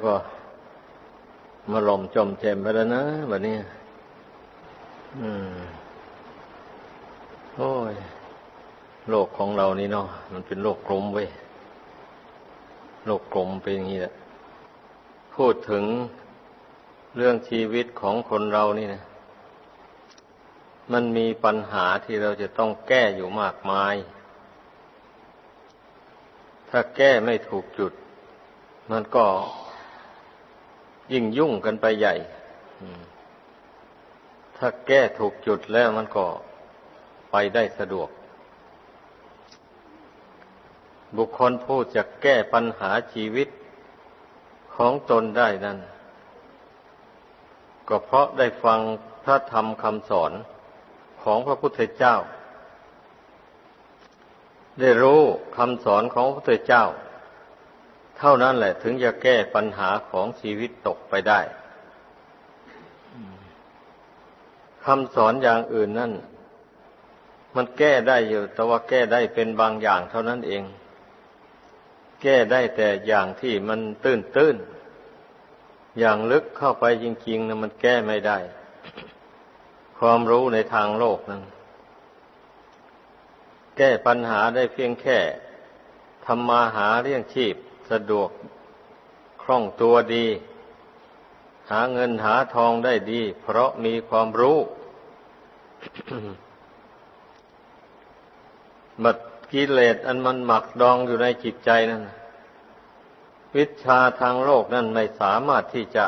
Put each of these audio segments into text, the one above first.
แล้วก็มาหล่มจมเจมไปแล้วนะแบบนี้ อืม โอ้ย โลกของเรานี่เนาะ มันเป็นโลกกลมเว้ย โลกกลมเป็นอย่างนี้แหละ พูดถึงเรื่องชีวิตของคนเรานี่นะ มันมีปัญหาที่เราจะต้องแก้อยู่มากมาย ถ้าแก้ไม่ถูกจุด มันก็ ยิ่งยุ่งกันไปใหญ่ ถ้าแก้ถูกจุดแล้วมันก็ไปได้สะดวก บุคคลผู้จะแก้ปัญหาชีวิตของตนได้นั้น ก็เพราะได้ฟังพระธรรมคำสอนของพระพุทธเจ้า ได้รู้คำสอนของพระพุทธเจ้า เท่านั้นแหละถึงจะแก้ปัญหาของชีวิตตกไปได้คำสอนอย่างอื่นนั่น มันแก้ได้อยู่ แต่ว่าแก้ได้เป็นบางอย่างเท่านั้นเอง แก้ได้แต่อย่างที่มันตื้นตื้นอย่างลึกเข้าไปจริงๆนะมันแก้ไม่ได้ ความรู้ในทางโลกนั้น แก้ปัญหาได้เพียงแค่ทำมาหาเลี้ยงชีพ สะดวกคล่องตัวดี หาเงินหาทองได้ดี เพราะมีความรู้ บัดกิเลสอันมันหมักดองอยู่ในจิตใจนั่นวิชาทางโลกนั่นไม่สามารถที่จะ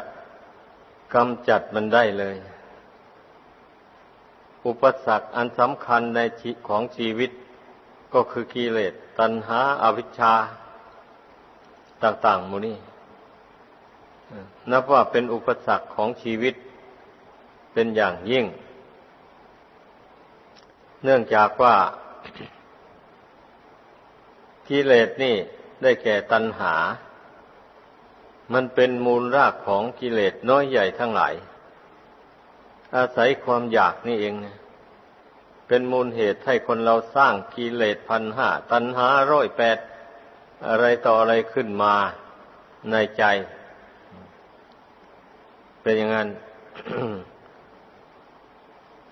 กำจัดมันได้เลย อุปสรรคอันสำคัญในชีของชีวิต ก็คือกิเลสตัณหาอาวิชชา ต่างๆมูนี่นับว่าเป็นอุปสรรคของชีวิตเป็นอย่างยิ่ง เนื่องจากว่ากิเลสนี่ได้แก่ตัณหา มันเป็นมูลรากของกิเลสน้อยใหญ่ทั้งหลาย อาศัยความอยากนี่เองนะเป็นมูลเหตุให้คนเราสร้างกิเลสพันห้าตัณหาร้อยแปด อะไรต่ออะไรขึ้นมาในใจ เป็นอย่างนั้น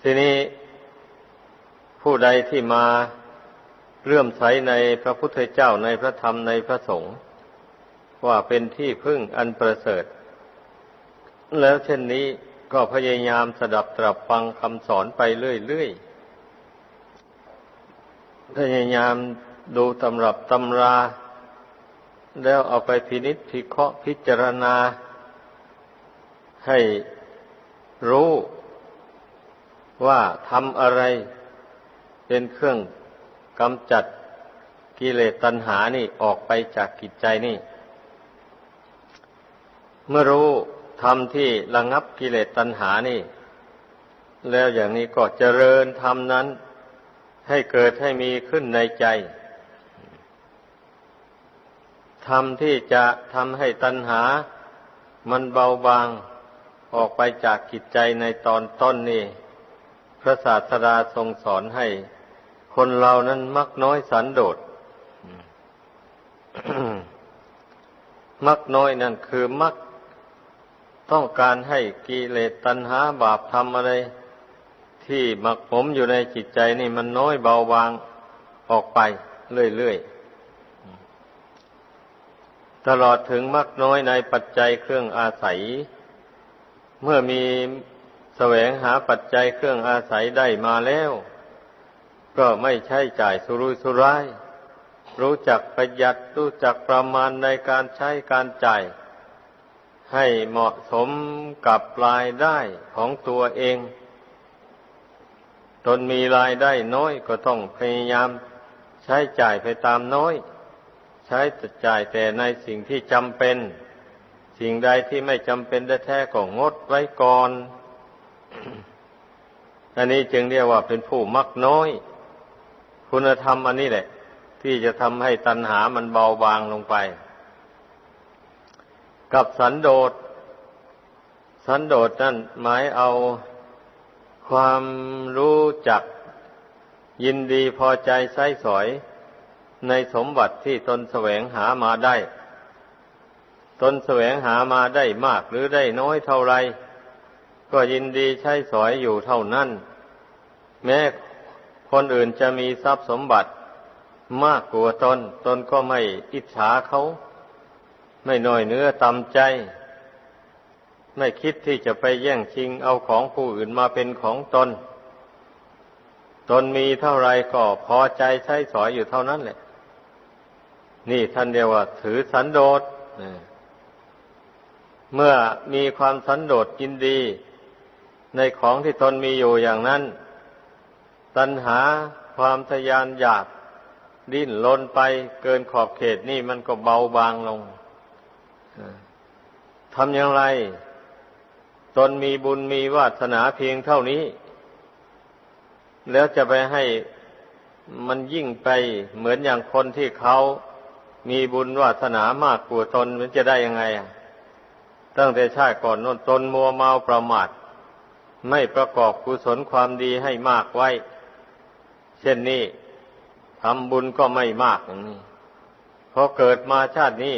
ทีนี้ผู้ใดที่มาเลื่อมใสในพระพุทธเจ้าในพระธรรมในพระสงฆ์ว่าเป็นที่พึ่งอันประเสริฐ แล้วเช่นนี้ก็พยายามสดับตรับฟังคำสอนไปเรื่อยๆพยายามดูตำรับตำรา แล้วเอาไปพินิจพิเคราะห์พิจารณา ให้รู้ว่าทำอะไรเป็นเครื่องกำจัดกิเลสตัณหานี่ออกไปจากกิจใจนี่ เมื่อรู้ทำที่ระงับกิเลสตัณหานี่ แล้วอย่างนี้ก็เจริญธรรมนั้นให้เกิดให้มีขึ้นในใจ ธรรมที่จะทำให้ตัณหา มันเบาบางออกไปจากกิจใจในตอนต้นนี่พระศาสดาทรงสอนให้ คนเรานั้นมักน้อยสันโดษมักน้อยนั่นคือมักต้องการให้กิเลสตัณหาบาปทำอะไร ที่หมักผมอยู่ในจิตใจนี่มันน้อยเบาบางออกไปเรื่อยๆ ตลอดถึงมักน้อยในปัจจัยเครื่องอาศัย เมื่อมีแสวงหาปัจจัยเครื่องอาศัยได้มาแล้ว ก็ไม่ใช่จ่ายสุรุ่ยสุร่าย รู้จักประหยัดรู้จักประมาณในการใช้การจ่าย ให้เหมาะสมกับรายได้ของตัวเอง ตนมีรายได้น้อยก็ต้องพยายามใช้จ่ายไปตามน้อย ใช้จ่ายแต่ในสิ่งที่จำเป็น สิ่งใดที่ไม่จำเป็นแท้ๆก็งดไว้ก่อน อันนี้จึงเรียกว่าเป็นผู้มักน้อย คุณธรรมอันนี้แหละ ที่จะทำให้ตัณหามันเบาบางลงไป กับสันโดษ สันโดษนั่นหมายเอาความรู้จักยินดีพอใจใส้สอย ในสมบัติที่ตนแสวงหามาได้ ตนแสวงหามาได้มากหรือได้น้อยเท่าไร ก็ยินดีใช้สอยอยู่เท่านั้น แม้คนอื่นจะมีทรัพย์สมบัติ มากกว่าตน ตนก็ไม่อิจฉาเขา ไม่น้อยเนื้อตำใจ ไม่คิดที่จะไปแย่งชิงเอาของผู้อื่นมาเป็นของตน ตนมีเท่าไรก็พอใจใช้สอยอยู่เท่านั้นแหละ นี่ท่านเรียกว่า ถือสันโดษเมื่อมีความสันโดษยินดี ในของที่ตนมีอยู่อย่างนั้น ตัณหาความทยานอยากดิ้นลนไปเกินขอบเขตนี่มันก็เบาบางลงทำอย่างไร ตนมีบุญมีวาสนาเพียงเท่านี้ แล้วจะไปให้มันยิ่งไปเหมือนอย่างคนที่เขา มีบุญวาสนามากกว่าตนมันจะได้ยังไงตั้งแต่ชาติก่อนนนตนมัวเมาประมาทไม่ประกอบกุศลความดีให้มากไว้ เช่นนี้ทำบุญก็ไม่มากอย่างนี้พอเกิดมาชาตินี้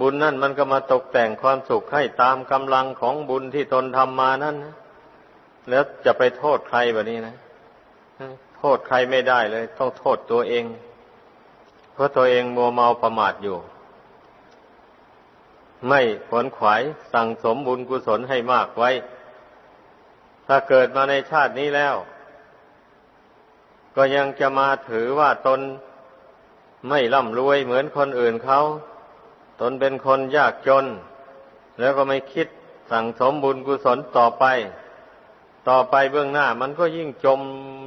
บุญนั่นมันก็มาตกแต่งความสุขให้ตามกำลังของบุญที่ตนทำมานั่นนะแล้วจะไปโทษใครแบบนี้นะโทษใครไม่ได้เลย ต้องโทษตัวเอง ราะตัวเองมัวเมาประมาทอยู่ ไม่ขวนขวายสั่งสมบุญกุศลให้มากไว้ ถ้าเกิดมาในชาตินี้แล้ว ก็ยังจะมาถือว่าตนไม่ร่ำรวยเหมือนคนอื่นเขา ตนเป็นคนยากจน แล้วก็ไม่คิดสั่งสมบุญกุศลต่อไป ต่อไปเบื้องหน้ามันก็ยิ่งจม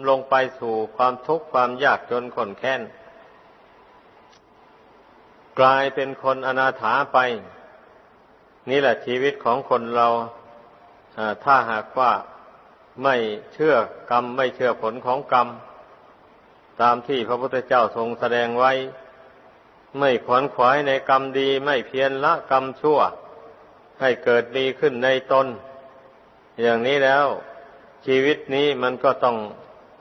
ลงไปสู่ความทุกข์ความยากจนขนแค้น กลายเป็นคนอนาถาไป นี่แหละชีวิตของคนเราถ้าหากว่าไม่เชื่อกรรมไม่เชื่อผลของกรรม ตามที่พระพุทธเจ้าทรงแสดงไว้ ไม่ขวนขวายในกรรมดี ไม่เพียรละกรรมชั่ว ให้เกิดดีขึ้นในตนอย่างนี้แล้ว ชีวิตนี้มันก็ต้อง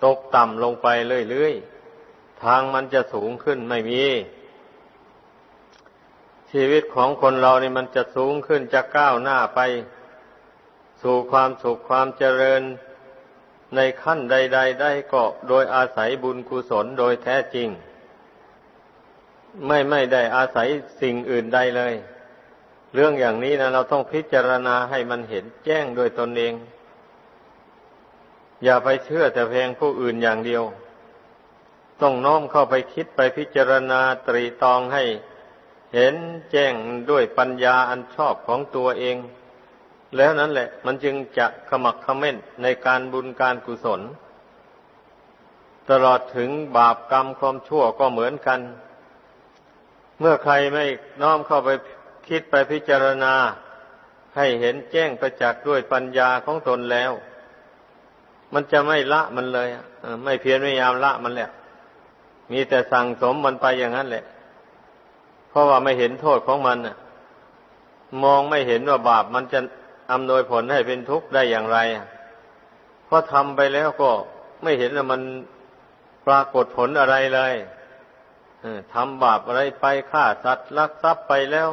ตกต่ำลงไปเรื่อยๆ ทางมันจะสูงขึ้นไม่มี ชีวิตของคนเรานี่มันจะสูงขึ้นจะก้าวหน้าไป สู่ความสุขความเจริญในขั้นใด ๆ ได้ก็โดยอาศัยบุญกุศลโดยแท้จริง ไม่ไม่ได้อาศัยสิ่งอื่นใดเลย เรื่องอย่างนี้นะเราต้องพิจารณาให้มันเห็นแจ้งโดยตนเอง อย่าไปเชื่อแต่เพียงผู้อื่นอย่างเดียว ต้องน้อมเข้าไปคิดไปพิจารณาตรีตองให้ เห็นแจ้งด้วยปัญญาอันชอบของตัวเอง แล้วนั้นแหละ มันจึงจะขมักขม้นในการบุญการกุศล ตลอดถึงบาปกรรมความชั่วก็เหมือนกัน เมื่อใครไม่น้อมเข้าไปคิดไปพิจารณา ให้เห็นแจ้งประจักษ์ด้วยปัญญาของตนแล้ว มันจะไม่ละมันเลยไม่เพียรพยายามละมันแหละมีแต่สั่งสมมันไปอย่างนั้นแหละ เพราะว่าไม่เห็นโทษของมันมองไม่เห็นว่าบาปมันจะอำนวยผลให้เป็นทุกข์ได้อย่างไรเพราะทำไปแล้วก็ไม่เห็นว่ามันปรากฏผลอะไรเลยทำบาปอะไรไปฆ่าสัตว์ลักทรัพย์ไปแล้ว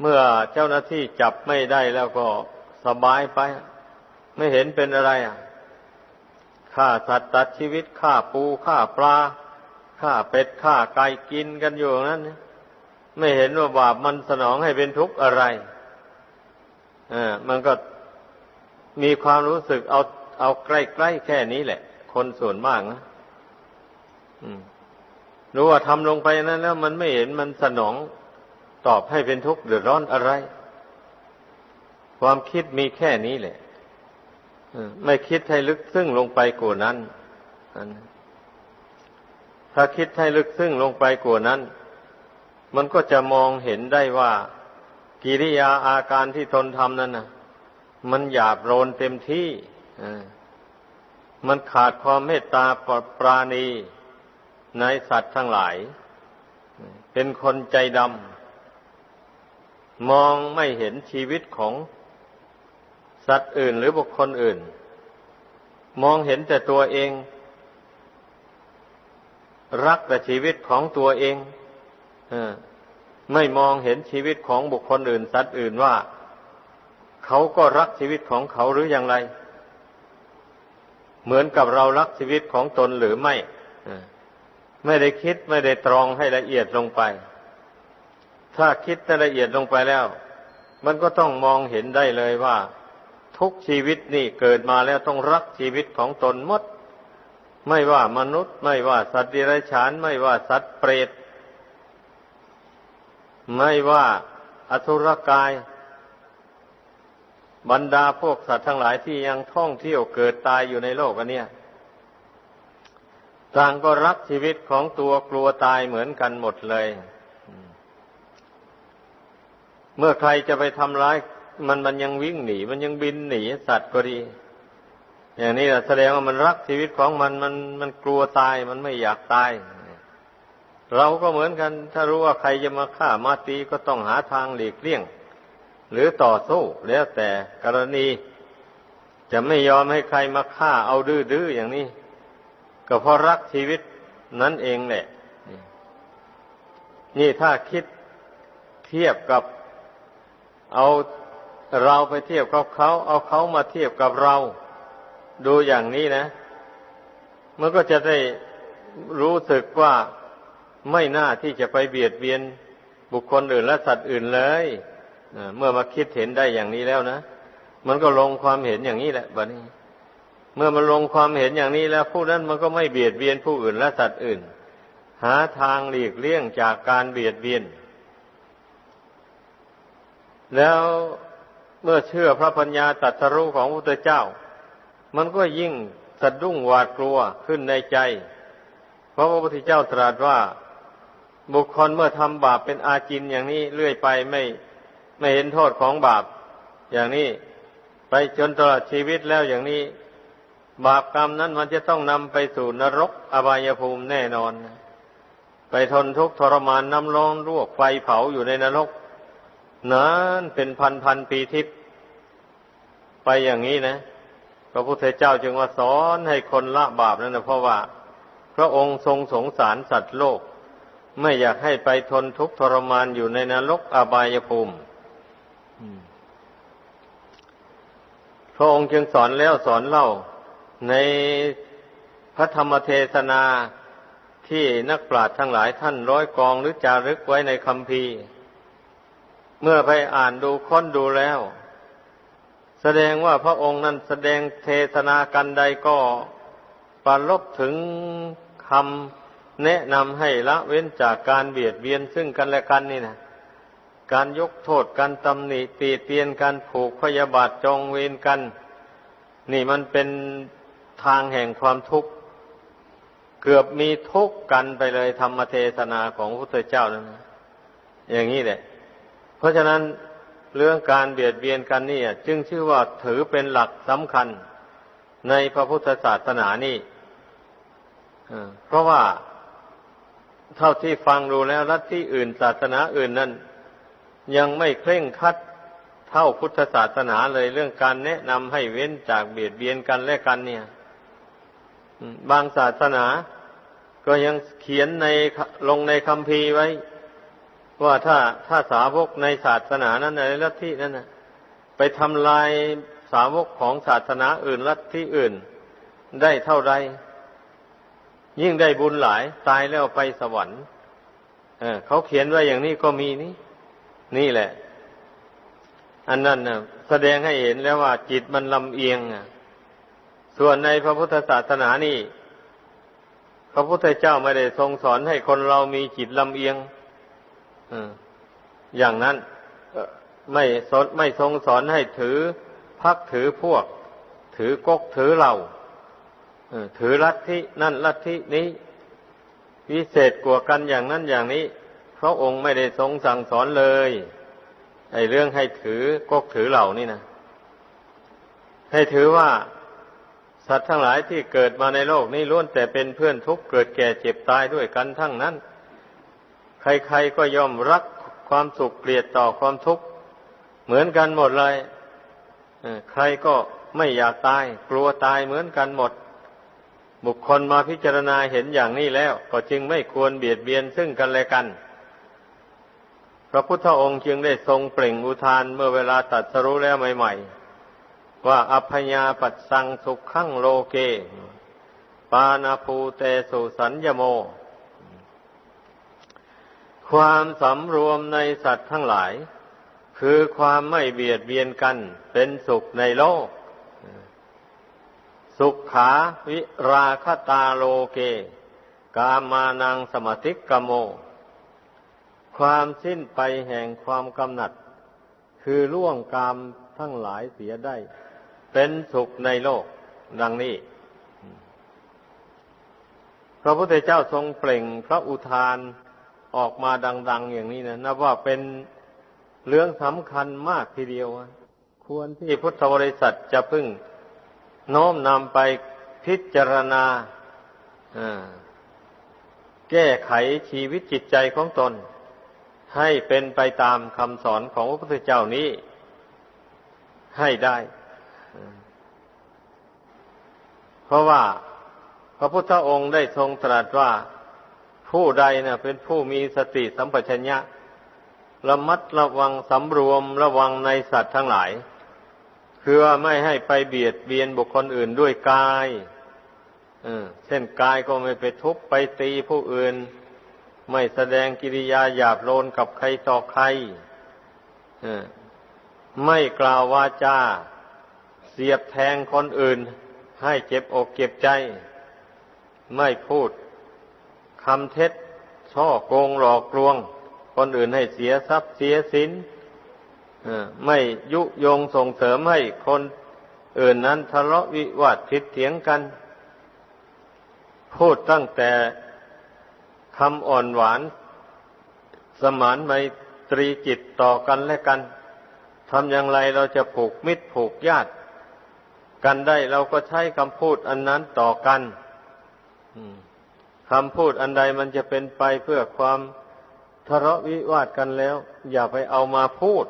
เมื่อเจ้าหน้าที่จับไม่ได้แล้วก็สบายไป ไม่เห็นเป็นอะไรอะฆ่าสัตว์ตัดชีวิตฆ่าปูฆ่าปลา ฆ่าเป็ดฆ่าไก่กินกันอยู่นั้นไม่เห็นว่าบาปมันสนองให้เป็นทุกข์อะไรอ่ามันก็มีความรู้สึกเอาเอาใกล้ๆแค่นี้แหละ คนส่วนมากนะรู้ว่าทำลงไปนั้น แล้ว มันไม่เห็นมันสนองตอบให้เป็นทุกข์เดือดร้อนอะไร ความคิดมีแค่นี้แหละไม่คิดให้ลึกซึ้งลงไปกว่านั้น ถ้าคิดให้ลึกซึ้งลงไปกว่านั้น มันก็จะมองเห็นได้ว่า กิริยาอาการที่ตนทำนั้นนะมันหยาบโรนเต็มที่มันขาดความเมตตาปราณีในสัตว์ทั้งหลาย เป็นคนใจดำมองไม่เห็นชีวิตของสัตว์อื่นหรือบุคคลอื่น มองเห็นแต่ตัวเอง รักแต่ชีวิตของตัวเองไม่มองเห็นชีวิตของบุคคลอื่น สัตว์อื่นว่า เขาก็รักชีวิตของเขาหรืออย่างไร เหมือนกับเรารักชีวิตของตนหรือไม่ไม่ได้คิดไม่ได้ตรองให้ละเอียดลงไป ถ้าคิดละเอียดลงไปแล้ว มันก็ต้องมองเห็นได้เลยว่า ทุกชีวิตนี่เกิดมาแล้วต้องรักชีวิตของตนหมด ไม่ว่ามนุษย์ ไม่ว่าสัตว์ดิรัจฉาน ไม่ว่าสัตว์เปรต ไม่ว่าอสุรกาย บรรดาพวกสัตว์ทั้งหลายที่ยังท่องเที่ยวเกิดตายอยู่ในโลกอันเนี้ยต่างก็รักชีวิตของตัวกลัวตายเหมือนกันหมดเลย เมื่อใครจะไปทำร้ายมันมันยังวิ่งหนี มันยังบินหนีสัตว์ก็ดี อย่างนี้แสดงว่ามันรักชีวิตของมันมันมันกลัวตายมันไม่อยากตาย เราก็เหมือนกัน ถ้ารู้ว่าใครจะมาฆ่ามาตีก็ต้องหาทางหลีกเลี่ยง หรือต่อสู้แล้วแต่กรณี จะไม่ยอมให้ใครมาฆ่าเอาดื้อๆอย่างนี้ ก็เพราะรักชีวิตนั่นเองแหละ นี่ถ้าคิดเทียบกับเอาเราไปเทียบกับเขา เอาเขามาเทียบกับเรา ดูอย่างนี้นะ มันก็จะได้รู้สึกว่าไม่น่าที่จะไปเบียดเบียนบุคคลอื่นและสัตว์อื่นเลยเมื่อมาคิดเห็นได้อย่างนี้แล้วนะ มันก็ลงความเห็นอย่างนี้แหละบัดนี้ เมื่อมันลงความเห็นอย่างนี้แล้ว ผู้นั้นมันก็ไม่เบียดเบียนผู้อื่นและสัตว์อื่น หาทางหลีกเลี่ยงจากการเบียดเบียน แล้วเมื่อเชื่อพระปัญญาตรัสรู้ของพระพุทธเจ้า มันก็ยิ่งสะดุ้งหวาดกลัวขึ้นในใจ เพราะพระพุทธเจ้าตรัสว่า บุคคลเมื่อทำบาปเป็นอาจินอย่างนี้เรื่อยไปไม่ไม่เห็นโทษของบาป อย่างนี้ไปจนตลอดชีวิตแล้วอย่างนี้ บาปกรรมนั้นมันจะต้องนำไปสู่นรกอบายภูมิแน่นอน ไปทนทุกข์ทรมานน้ำร้อนรวกไฟเผาอยู่ในนรกนานเป็นพันพันปีทิพย์ไปอย่างนี้นะ พระพุทธเจ้าจึงว่าสอนให้คนละบาปนั่นนะเพราะว่า พระองค์ทรงสงสารสัตว์โลก ไม่อยากให้ไปทนทุกข์ทรมานอยู่ในนรกอบายภูมิพระองค์จึงสอนแล้วสอนเล่าในพระธรรมเทศนาที่นักปราชญ์ทั้งหลายท่านร้อยกองหรือจารึกไว้ในคำพีเมื่อไปอ่านดูค้นดูแล้ว แสดงว่าพระองค์นั้นแสดงเทศนากันใดก็ปรลบถึงคำแนะนำให้ละเว้นจากการเบียดเบียนซึ่งกันและกันนี่นะการยกโทษการตำหนิตีเตียนการผูกพยาบาทจองเวรกัน นี่มันเป็นทางแห่งความทุกข์ เกือบมีทุกข์กันไปเลยธรรมเทศนาของพระพุทธเจ้านั้นอย่างนี้แหละ เพราะฉะนั้น เรื่องการเบียดเบียนกันนี่จึงชื่อว่าถือเป็นหลักสำคัญในพระพุทธศาสนานี่เพราะว่าเท่าที่ฟังดูแล้วรัฐที่อื่นศาสนาอื่นนั้น ยังไม่เคร่งคัดเท่าพุทธศาสนาเลยเรื่องการแนะนำให้เว้นจากเบียดเบียนกันและกันเนี่ยบางศาสนาก็ยังเขียนในลงในคำพีไว้ ว่าถ้าถ้าสาวกในศาสนานั้นในลัทธินั้นนะไปทำลายสาวกของศาสนาอื่นลัทธิอื่น ได้เท่าไรยิ่งได้บุญหลาย ตายแล้วไปสวรรค์เเขาเขียนไว้อย่างนี้ก็มีนี่ นี่แหละ อันนั้นนะแสดงให้เห็นแล้วว่าจิตมันลำเอียงอะส่วนในพระพุทธศาสนานี่ พระพุทธเจ้าไม่ได้ทรงสอนให้คนเรามีจิตลำเอียง อย่างนั้นไม่สอนไม่ทรงสอนให้ถือพักถือพวก ถือกกถือเหล่าถือลัทธินั่นลัทธินี้ วิเศษกว่ากันอย่างนั้นอย่างนี้ พระองค์ไม่ได้ทรงสั่งสอนเลยไอ้เรื่องให้ถือกกถือเหล่านี่นะให้ถือว่าสัตว์ทั้งหลายที่เกิดมาในโลกนี้ล้วนแต่เป็นเพื่อนทุกข์เกิดแก่เจ็บตายด้วยกันทั้งนั้น ใครๆก็ย่อมรักความสุขเกลียดต่อความทุกข์ เหมือนกันหมดเลยใครก็ไม่อยากตาย กลัวตายเหมือนกันหมด บุคคลมาพิจารณาเห็นอย่างนี้แล้ว ก็จึงไม่ควรเบียดเบียนซึ่งกันและกัน พระพุทธองค์จึงได้ทรงเปล่งอุทานเมื่อเวลาตัดสรู้แล้วใหม่ ๆ ว่าอัพยาปัสสังสุขขังโลเก ปานาภูเตสุสัญญโม ความสำรวมในสัตว์ทั้งหลาย คือความไม่เบียดเบียนกันเป็นสุขในโลก สุขขาวิราคตาโลเก กามานังสมติกโม ความสิ้นไปแห่งความกำหนัด คือล่วงกามทั้งหลายเสียได้ เป็นสุขในโลก ดังนี้พระพุทธเจ้าทรงเปล่งพระอุทาน ออกมาดัง ๆ อย่างนี้นะนับว่าเป็นเรื่องสำคัญมากทีเดียว ควรที่พุทธบริษัทจะพึ่งโน้มนำไปพิจารณาแก้ไขชีวิตจิตใจของตน ให้เป็นไปตามคำสอนของพระพุทธเจ้านี้ ให้ได้ เพราะว่าพระพุทธองค์ได้ทรงตรัสว่า ผู้ใดเนะ่ะ เป็นผู้มีสติสัมปชัญญะระมัดระวังสำรวมระวังในสัตว์ทั้งหลาย คือว่าไม่ให้ไปเบียดเบียนบุคคลอื่นด้วยกายเช่นกายก็ไม่ไปทุบไปตีผู้อื่น ไม่แสดงกิริยาหยาบโลนกับใครต่อใครไม่กล่าววาจาเสียบแทงคนอื่น ให้เจ็บอกเจ็บใจ ไม่พูด คำเท็จ ช่อโกงหลอกลวง คนอื่นให้เสียทรัพย์เสียสินไม่ยุยงส่งเสริมให้คนอื่นนั้นทะเลาะวิวาททิดเถียงกัน พูดตั้งแต่คำอ่อนหวาน สมานไมตรีจิตต่อกันและกันทำอย่างไรเราจะผูกมิตรผูกญาติ กันได้เราก็ใช้คำพูดอันนั้นต่อกัน คำพูดอันใดมันจะเป็นไปเพื่อความทะเลาะวิวาทกันแล้ว อย่าไปเอามาพูด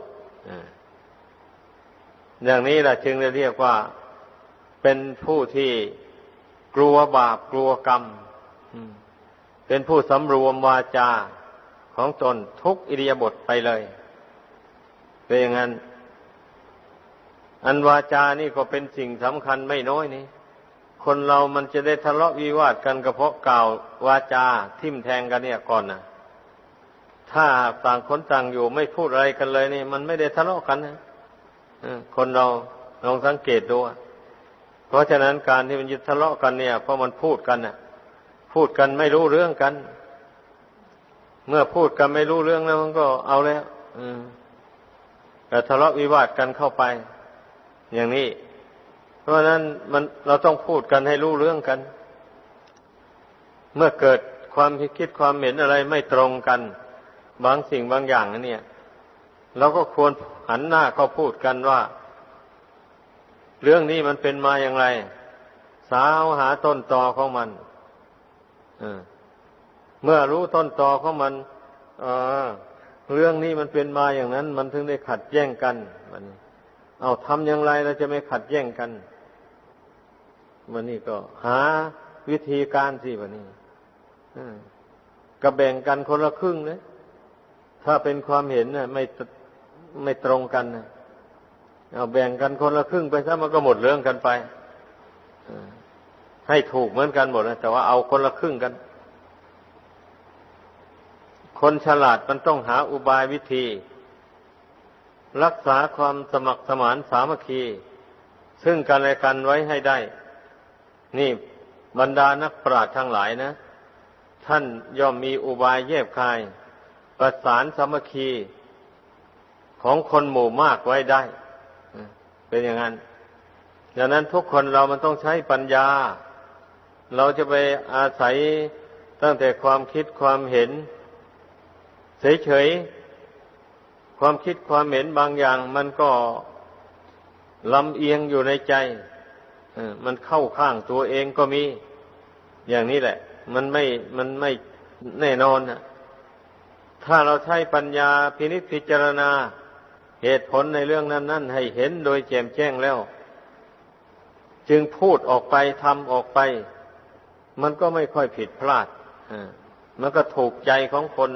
อย่างนี้แหละจึงเรียกว่าเป็นผู้ที่กลัวบาปกลัวกรรมเป็นผู้สำรวมวาจาของตนทุกอิริยาบถไปเลยเป็นอย่างนั้น อันวาจานี่ก็เป็นสิ่งสำคัญไม่น้อยนี่ คนเรามันจะได้ทะเลาะวิวาทกันก็เพาะกล่าววาจาทิมแทงกันเนี่ยก่อนนะถ้าต่างคนต่างอยู่ไม่พูดอะไรกันเลยนี่ มันไม่ได้ทะเลาะกันนะคนเราลองสังเกตดูเพราะฉะนั้นการที่มันยึดทะเลาะกันเนี่ย เพราะมันพูดกันน่ะ พูดกันไม่รู้เรื่องกัน เมื่อพูดกันไม่รู้เรื่องแล้วมันก็เอาแล้วแต่ทะเลาะวิวาทกันเข้าไป อย่างนี้ เพราะนั้นมันเราต้องพูดกันให้รู้เรื่องกัน เมื่อเกิดความคิดความเห็นอะไรไม่ตรงกัน บางสิ่งบางอย่างเนี่ยเราก็ควรหันหน้าเข้าพูดกันว่า เรื่องนี้มันเป็นมาอย่างไร สาวหาต้นตอของมันเมื่อรู้ต้นตอของมันเรื่องนี้มันเป็นมาอย่างนั้น มันถึงได้ขัดแย้งกันมันเอาทำอย่างไรเราจะไม่ขัดแย้งกัน มันนี่ก็หาวิธีการสิวันนี้ก็แบ่งกันคนละครึ่งเลยถ้าเป็นความเห็นนะไม่ไม่ตรงกันนะเอาแบ่งกันคนละครึ่งไปซะมันก็หมดเรื่องกันไปให้ถูกเหมือนกันหมดนะแต่ว่าเอาคนละครึ่งกัน คนฉลาดมันต้องหาอุบายวิธี รักษาความสมัครสมานสามัคคี ซึ่งกันและกันไว้ให้ได้ นี่บรรดานักปราชญ์ทั้งหลายนะ ท่านย่อมมีอุบายแยบคาย ประสานสามัคคีของคนหมู่มากไว้ได้ เป็นอย่างนั้นดังนั้นทุกคนเรามันต้องใช้ปัญญา เราจะไปอาศัยตั้งแต่ความคิดความเห็น เฉยๆ ความคิดความเห็นบางอย่าง มันก็ลำเอียงอยู่ในใจ มันเข้าข้างตัวเองก็มีอย่างนี้แหละ มันไม่มันไม่แน่นอนนะถ้าเราใช้ปัญญาพินิจพิจารณา เหตุผลในเรื่องนั้นนั้นให้เห็นโดยแจ่มแจ้งแล้ว จึงพูดออกไปทำออกไป มันก็ไม่ค่อยผิดพลาดมันก็ถูกใจของคน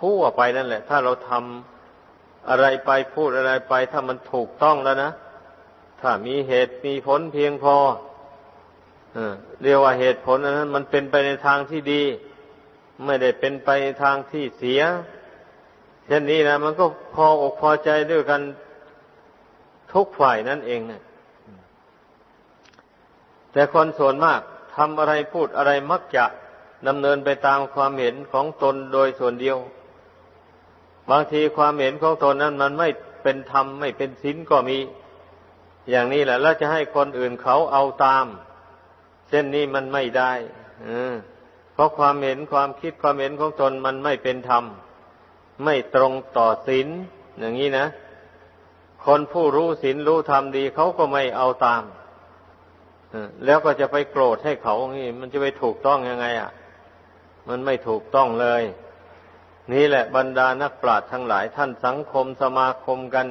ททั่วไปนั่นแหละ ถ้าเราทำอะไรไปพูดอะไรไป ถ้ามันถูกต้องแล้วนะ ถ้ามีเหตุมีผลเพียงพอเรียกว่าเหตุผลอันนั้น มันเป็นไปในทางที่ดี ไม่ได้เป็นไปในทางที่เสีย เช่นนี้นะมันก็พออกพอใจด้วยกันทุกฝ่ายนั่นเองนะแต่คนส่วนมากทำอะไรพูดอะไรมักจะดำเนินไปตามความเห็นของตนโดยส่วนเดียว บางทีความเห็นของตนนั้นมันไม่เป็นธรรมไม่เป็นศีลก็มี อย่างนี้แหละแล้วจะให้คนอื่นเขาเอาตาม เช่นนี้มันไม่ได้เพราะความเห็นความคิดความเห็นของตนมันไม่เป็นธรรม ไม่ตรงต่อศีลอย่างนี้นะ คนผู้รู้ศีลรู้ธรรมดีเขาก็ไม่เอาตามแล้วก็จะไปโกรธให้เขานี่มันจะไปถูกต้องยังไง อะ มันไม่ถูกต้องเลย นี่แหละบรรดานักปราชญ์ทั้งหลาย ท่านสังคมสมาคมกัน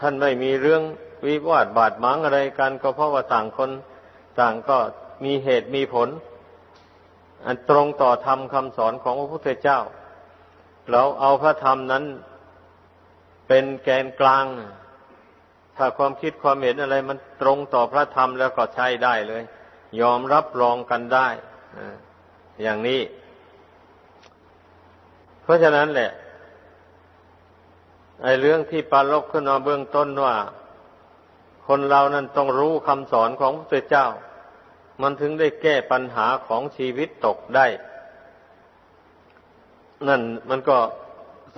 ท่านไม่มีเรื่อง วิวาทบาดหมางอะไรกันก็เพราะว่าต่างคนต่างก็มีเหตุมีผล อันตรงต่อธรรมคำสอนของพระพุทธเจ้า เราเอาพระธรรมนั้นเป็นแกนกลาง ถ้าความคิดความเห็นอะไรมันตรงต่อพระธรรมแล้วก็ใช้ได้เลย ยอมรับรองกันได้อย่างนี้ เพราะฉะนั้นแหละไอ้เรื่องที่ปาลบขึ้นมาเบื้องต้นว่า คนเรานั้นต้องรู้คำสอนของพระเจ้า มันถึงได้แก้ปัญหาของชีวิตตกได้ นั่นมันก็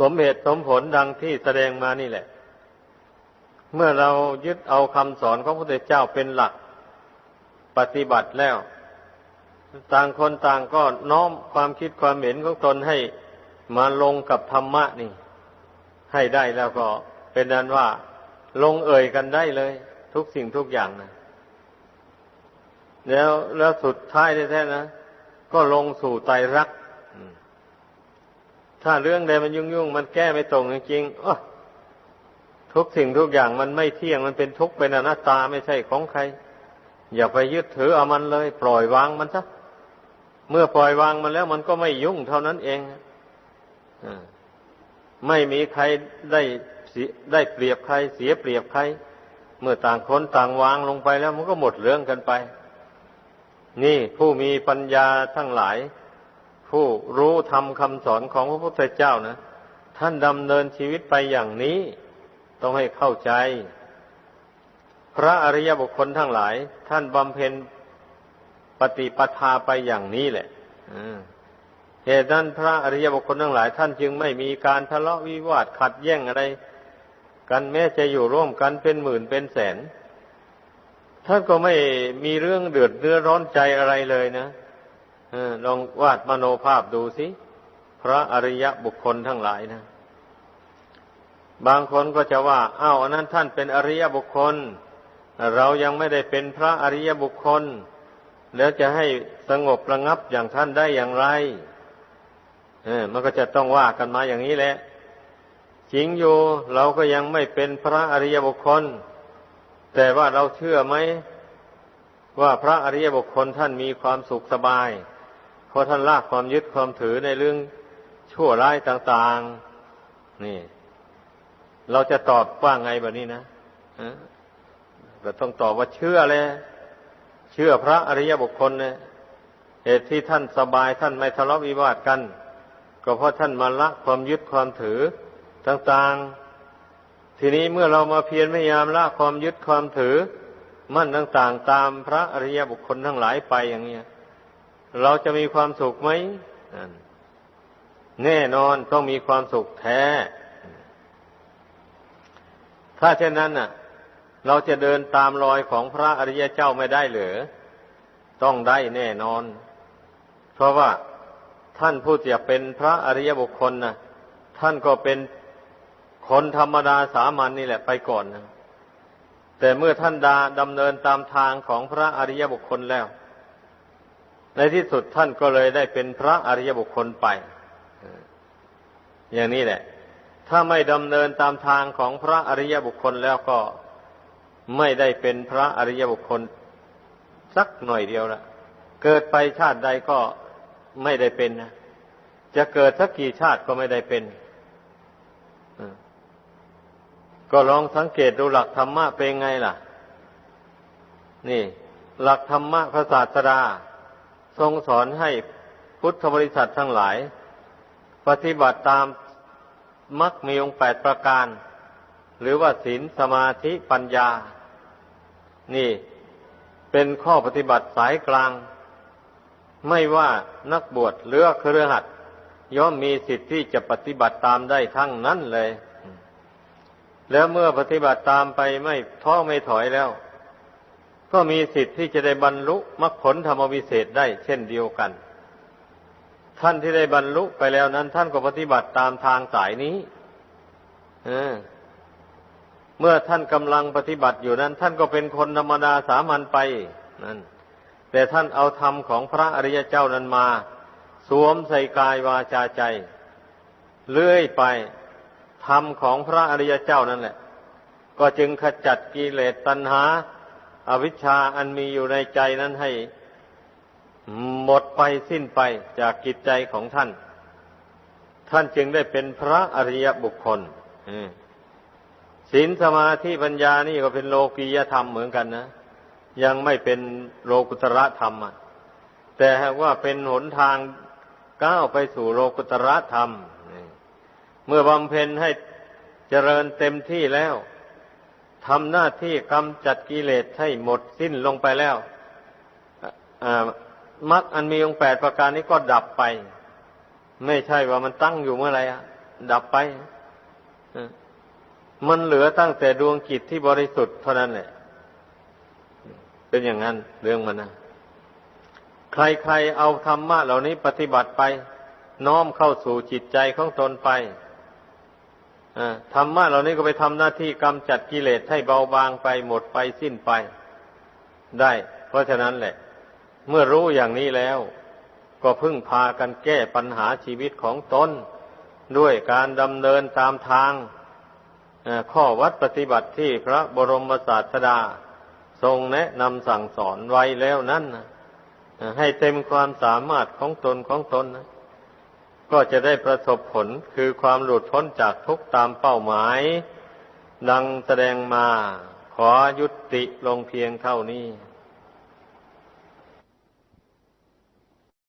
สมเหตุสมผลดังที่แสดงมานี่แหละ เมื่อเรายึดเอาคำสอนของพระพุทธเจ้าเป็นหลัก ปฏิบัติแล้ว ต่างคนต่างก็น้อมความคิดความเห็นของตนให้มาลงกับธรรมะนี่ ให้ได้แล้วก็เป็นนั้นว่าลงเอ่ยกันได้เลย ทุกสิ่งทุกอย่างนะแล้วแล้วสุดท้ายแท้ๆนะก็ลงสู่ไตรรักถ้าเรื่องใดมันยุ่งๆมันแก้ไม่ตรงจริงๆทุกสิ่งทุกอย่างมันไม่เที่ยงมันเป็นทุกข์เป็นอนัตตาไม่ใช่ของใคร อย่าไปยึดถือเอามันเลย ปล่อยวางมันซะเมื่อปล่อยวางมันแล้ว มันก็ไม่ยุ่งเท่านั้นเองไม่มีใครได้ได้เปรียบใคร เสียเปรียบใคร เมื่อต่างคนต่างวางลงไปแล้วมันก็หมดเรื่องกันไป นี่ผู้มีปัญญาทั้งหลาย ผู้รู้ทำคำสอนของพระพุทธเจ้านะท่านดำเนินชีวิตไปอย่างนี้ ต้องให้เข้าใจ พระอริยบุคคลทั้งหลาย ท่านบำเพ็ญปฏิปทาไปอย่างนี้แหละเหตุนั้นพระอริยบุคคลทั้งหลาย ท่านจึงไม่มีการทะเลาะวิวาทขัดแย้งอะไร กันแม้จะอยู่ร่วมกันเป็นหมื่นเป็นแสน ท่านก็ไม่มีเรื่องเดือดเนื้อร้อนใจอะไรเลยนะลองวาดมโนภาพดูสิ พระอริยบุคคลทั้งหลายนะ บางคนก็จะว่าอ้าวอันนั้นท่านเป็นอริยบุคคล เรายังไม่ได้เป็นพระอริยบุคคล แล้วจะให้สงบระงับอย่างท่านได้อย่างไร เออ มันก็จะต้องว่ากันมาอย่างนี้แหละ จริงอยู่เราก็ยังไม่เป็นพระอริยบุคคล แต่ว่าเราเชื่อไหมว่าพระอริยบุคคลท่านมีความสุขสบาย เพราะท่านละความยึดความถือในเรื่องชั่วร้ายต่าง ๆ นี่ เราจะตอบว่าไงแบบนี้นะเราต้องตอบว่าเชื่อเลยเชื่อพระอริยบุคคลเนี่ยเหตุที่ท่านสบายท่านไม่ทะเลาะวิวาทกัน ก็เพราะท่านมาละความยึดความถือ ต่างๆ ทีนี้เมื่อเรามาเพียรพยายามละความยึดความถือ มั่นต่างๆ ตามพระอริยบุคคลทั้งหลายไปอย่างเนี้ยเราจะมีความสุขไหมแน่นอนต้องมีความสุขแท้ ถ้าเช่นนั้นน่ะ เราจะเดินตามรอยของพระอริยเจ้าไม่ได้หรือต้องได้แน่นอน เพราะว่าท่านผู้จะเป็นพระอริยบุคคลนะท่านก็เป็น คนธรรมดาสามัญนนี่แหละไปก่อนนะแต่เมื่อท่านดาดำเนินตามทางของพระอริยบุคคลแล้ว ในที่สุดท่านก็เลยได้เป็นพระอริยบุคคลไป อย่างนี้แหละ ถ้าไม่ดำเนินตามทางของพระอริยบุคคลแล้วก็ไม่ได้เป็นพระอริยบุคคล สักหน่อยเดียวละเกิดไปชาติใดก็ไม่ได้เป็นนะจะเกิดสักกี่ชาติก็ไม่ได้เป็น ก็ลองสังเกตดูหลักธรรมะเป็นไงล่ะ นี่ หลักธรรมะพระศาสดา ทรงสอนให้พุทธบริษัททั้งหลาย ปฏิบัติตามมักมีองค์แปดประการ หรือว่าศีลสมาธิปัญญา นี่ เป็นข้อปฏิบัติสายกลาง ไม่ว่านักบวชหรือเครือขัดย่อมมีสิทธิ์ที่จะปฏิบัติตามได้ทั้งนั้นเลย แล้วเมื่อปฏิบัติตามไปไม่ท้อไม่ถอยแล้ว ก็มีสิทธิ์ที่จะได้บรรลุมรรคผลธรรมวิเศษได้เช่นเดียวกัน ท่านที่ได้บรรลุไปแล้วนั้น ท่านก็ปฏิบัติตามทางสายนี้เมื่อท่านกำลังปฏิบัติอยู่นั้น ท่านก็เป็นคนธรรมดาสามัญไปนั่นแต่ท่านเอาธรรมของพระอริยเจ้านั้นมา สวมใส่กายวาจาใจ เลื่อยไป ธรรมของพระอริยเจ้านั่นแหละ ก็จึงขจัดกิเลสตัณหาอาวิชชาอันมีอยู่ในใจนั้นให้ หมดไปสิ้นไปจากกิจใจของท่าน ท่านจึงได้เป็นพระอริยบุคคลศีลสมาธิปัญญานี่ก็เป็นโลกียธรรมเหมือนกันนะ ยังไม่เป็นโลกุตระธรรมแต่ว่าเป็นหนทางก้าวไปสู่โลกุตระธรรม เมื่อบำเพ็ญให้เจริญเต็มที่แล้วทำหน้าที่กำจัดกิเลสให้หมดสิ้นลงไปแล้วมรรคอันมีองค์แปดประการนี้ก็ดับไป ไม่ใช่ว่ามันตั้งอยู่เมื่อไรอะดับไปมันเหลือตั้งแต่ดวงจิตที่บริสุทธิ์เท่านั้นแหละ เป็นอย่างนั้นเรื่องมันนะใครๆเอาธรรมะเหล่านี้ปฏิบัติไป น้อมเข้าสู่จิตใจของตนไป ธรรมะเหล่านี้ก็ไปทำหน้าที่กำจัดกิเลสให้เบาบางไปหมดไปสิ้นไป ได้ เพราะฉะนั้นแหละ เมื่อรู้อย่างนี้แล้ว ก็พึ่งพากันแก้ปัญหาชีวิตของตนด้วยการดำเนินตามทางข้อวัดปฏิบัติที่พระบรมศาสดา ทรงแนะนำสั่งสอนไว้แล้วนั้นให้เต็มความสามารถของตนของตนนะ ก็จะได้ประสบผลคือความหลุดพ้นจากทุกตามเป้าหมาย ดังแสดงมาขอยุติลงเพียงเท่านี้